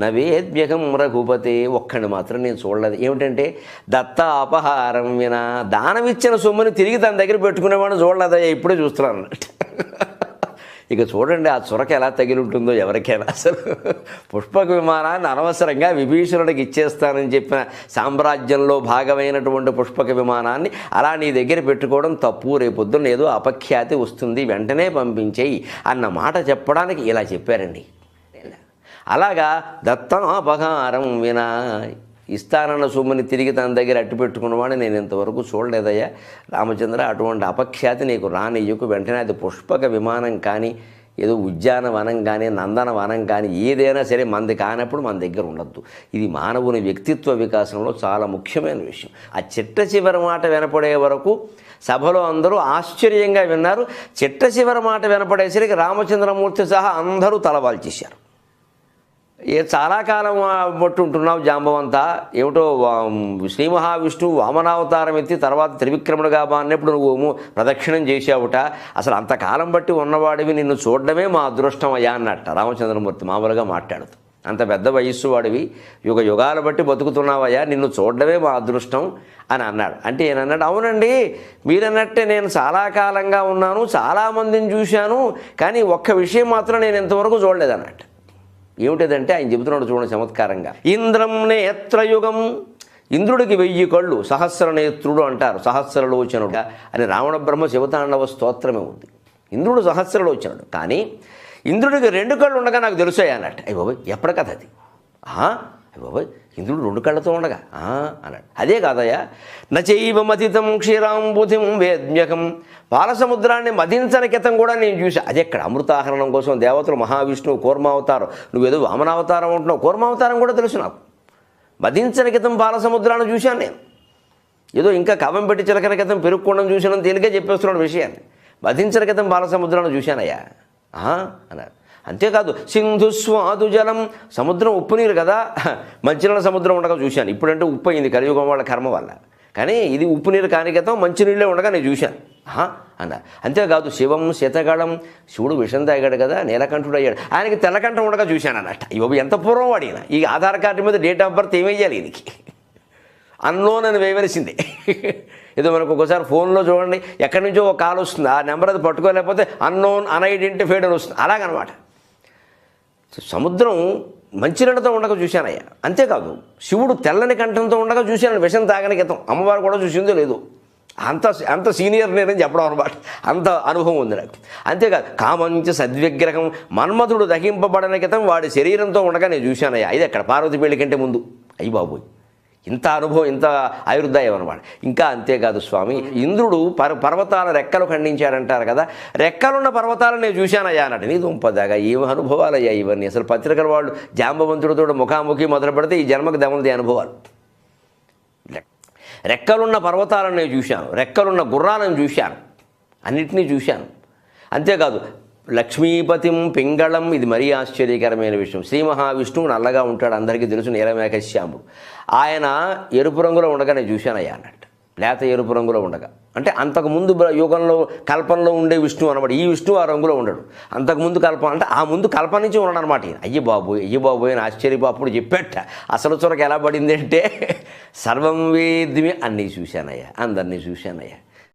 నవేద్యకం రఘుపతే ఒక్కడిని మాత్రం నేను చూడలేదు. ఏమిటంటే దత్త అపహారం వినా దానమిచ్చిన సొమ్ముని తిరిగి తన దగ్గర పెట్టుకునేవాడిని చూడలేదయ్యా ఇప్పుడే చూస్తున్నాను. అన్నట్టు ఇక చూడండి ఆ చురక ఎలా తగిలి ఉంటుందో ఎవరికైనా అసలు. పుష్పక విమానాన్ని అనవసరంగా విభీషణుడికి ఇచ్చేస్తానని చెప్పిన సామ్రాజ్యంలో భాగమైనటువంటి పుష్పక విమానాన్ని అలా నీ దగ్గర పెట్టుకోవడం తప్పు. రేపొద్దున ఏదో అపఖ్యాతి వస్తుంది వెంటనే పంపించేయి అన్న మాట చెప్పడానికి ఇలా చెప్పారండి. అలాగా దత్తాపహారం వినా ఇస్తానన్న సొమ్ముని తిరిగి తన దగ్గర అట్టు పెట్టుకున్నవాడిని నేను ఇంతవరకు చూడలేదయ్యా. రామచంద్ర అటువంటి అపఖ్యాతి నీకు రానియ్యకు. వెంటనే అది పుష్పక విమానం కానీ ఏదో ఉద్యానవనం కానీ నందనవనం కానీ ఏదైనా సరే మంది కానప్పుడు మన దగ్గర ఉండద్దు. ఇది మానవుని వ్యక్తిత్వ వికాసంలో చాలా ముఖ్యమైన విషయం. ఆ చిట్ట చివరి మాట వినపడే వరకు సభలో అందరూ ఆశ్చర్యంగా విన్నారు. చిట్ట చివరి మాట వినపడేసరికి రామచంద్రమూర్తి సహా అందరూ తలవాల్చేశారు. ఏ చాలా కాలం ఆ, బట్టి ఉంటున్నావు జాంబవంతా ఏమిటో వా- శ్రీ మహావిష్ణువు వామనావతారం ఎత్తి తర్వాత త్రివిక్రముడుగా అన్నప్పుడు నువ్వు ప్రదక్షిణం చేశావుట. అసలు అంతకాలం బట్టి ఉన్నవాడివి నిన్ను చూడడమే మా అదృష్టం అయ్యా అన్నట్ట రామచంద్రమూర్తి మామూలుగా మాట్లాడుతూ. అంత పెద్ద వయస్సు వాడివి. యుగ యుగాలు బట్టి బతుకుతున్నావయ్యా నిన్ను చూడడమే మా అదృష్టం అని అన్నాడు. అంటే ఈయన అన్నాడు అవునండి మీరన్నట్టే నేను చాలా కాలంగా ఉన్నాను చాలామందిని చూశాను కానీ ఒక్క విషయం మాత్రం నేను ఇంతవరకు చూడలేదు అన్నట్టు ఏమిటదంటే ఆయన చెబుతున్నాడు చూడండి చమత్కారంగా. ఇంద్రం నేత్రయుగం ఇంద్రుడికి వెయ్యి కళ్ళు సహస్ర నేత్రుడు అంటారు సహస్రలోచనుడు అని రావణ బ్రహ్మ శివతాండవ స్తోత్రమే ఉంది. ఇంద్రుడు సహస్రలోచనుడు కానీ ఇంద్రుడికి రెండు కళ్ళు ఉండగా నాకు తెలుసాయి అన్నట్టు. అయ్యి బాబాయ్ ఎప్పటి కథ అది? ఆహా, బాబాయ్ ఇంద్రుడు రెండు కళ్ళతో ఉండగా అన్నాడు. అదే కాదయ్యా నచైవ మతితం క్షీరాంబుధిం వేద్మ్యకం. పాలసముద్రాన్ని మదించని కితం కూడా నేను చూసా అది ఎక్కడ? అమృతాహరణం కోసం దేవతలు మహావిష్ణువు కూర్మావతారం. నువ్వేదో వామనావతారం ఉంటున్నావు కూర్మావతారం కూడా తెలుసు నాకు. మదించని క్రితం పాలసముద్రాన్ని చూశాను నేను. ఏదో ఇంకా కవం పెట్టి చిలకన క్రితం పెరుక్కోవడం చూసినంత తేలిగ్గా చెప్పేస్తున్నాడు విషయాన్ని. మధించిన క్రితం బాలసముద్రాన్ని చూశానయ్యా. అన్నారు అంతేకాదు సింధు స్వాదు జలం సముద్రం ఉప్పు నీరు కదా. మంచినీళ్ళ సముద్రం ఉండగా చూశాను. ఇప్పుడంటే ఉప్పు అయింది కలియుగం వాళ్ళ కర్మ వల్ల. కానీ ఇది ఉప్పు నీరు కాని క్రితం మంచినీళ్ళే ఉండగా నేను చూశాను. అన్న. అంతేకాదు శివం శీతకాలం శివుడు విషం తాగాడు కదా నీలకంఠుడు అయ్యాడు. ఆయనకి తెల్లకంఠం ఉండగా చూశాను అన్నట్ట. ఇవ్వ ఎంత పూర్వం వాడిన ఈ ఆధార్ కార్డు మీద డేట్ ఆఫ్ బర్త్ ఏమేయాలి ఈయనకి? అన్నోన్ అని వేయవలసిందే. ఏదో మనకు ఒకసారి ఫోన్లో చూడండి ఎక్కడి నుంచో ఒక కాల్ వస్తుంది. ఆ నెంబర్ అది పట్టుకోలేకపోతే అన్నోన్ అన్ఐడెంటిఫైడ్ అని వస్తుంది. అలాగనమాట. సముద్రం మంచినీళ్ళతో ఉండగా చూశానయ్యా. అంతేకాదు శివుడు తెల్లని కంఠంతో ఉండగా చూశాను. విషం తాగని క్రితం అమ్మవారు కూడా చూసిందో లేదు. అంత అంత సీనియర్ నేనని చెప్పడం అనమాట. అంత అనుభవం ఉంది నాకు. అంతేకాదు కామంచ సద్విగ్రహం మన్మధుడు దహింపబడని క్రితం వాడి శరీరంతో ఉండగా నేను చూశానయ్యా. ఇది అక్కడ పార్వతి పెళ్ళి కంటే ముందు. అయ్యి బాబోయ్. ఇంత అనుభవం ఇంత ఆయుర్దాయం అనమాట ఇంకా అంతేకాదు స్వామి ఇంద్రుడు పర్ పర్వతాల రెక్కలు ఖండించాడంటారు కదా రెక్కలున్న పర్వతాలను నేను చూశానయ్యా అన్నట్టు నీ దుంపదాగా ఏం అనుభవాలయ్యా ఇవన్నీ? అసలు పత్రికల వాళ్ళు జాంబవంతుడితో ముఖాముఖి మొదలు పెడితే ఈ జన్మకు దమలది అనుభవాలు. రెక్కలున్న పర్వతాలను నేను చూశాను. రెక్కలున్న గుర్రాలను చూశాను. అన్నిటినీ చూశాను. అంతేకాదు లక్ష్మీపతిం పింగళం. ఇది మరీ ఆశ్చర్యకరమైన విషయం. శ్రీ మహావిష్ణువు నల్లగా ఉంటాడు అందరికీ తెలుసు నీలమేఘశ్యాముడు ఆయన ఎరుపు రంగులో ఉండగా నేను చూశానయ్యా అన్నట్టు. లేత ఎరుపు రంగులో ఉండగా. అంటే అంతకుముందు యుగంలో కల్పనలో ఉండే విష్ణువు అనమాట. ఈ విష్ణువు ఆ రంగులో ఉండడు. అంతకుముందు కల్పన అంటే ఆ ముందు కల్పన నుంచి ఉన్నాడు అనమాట ఈయన. అయ్యి బాబోయ్ అయ్యి బాబోయ్ అని ఆశ్చర్యపు చెప్పేట. అసలు చొరక ఎలా పడింది అంటే సర్వం వేద్మి అన్నీ చూశానయ్యా అందరినీ చూశానయ్యా.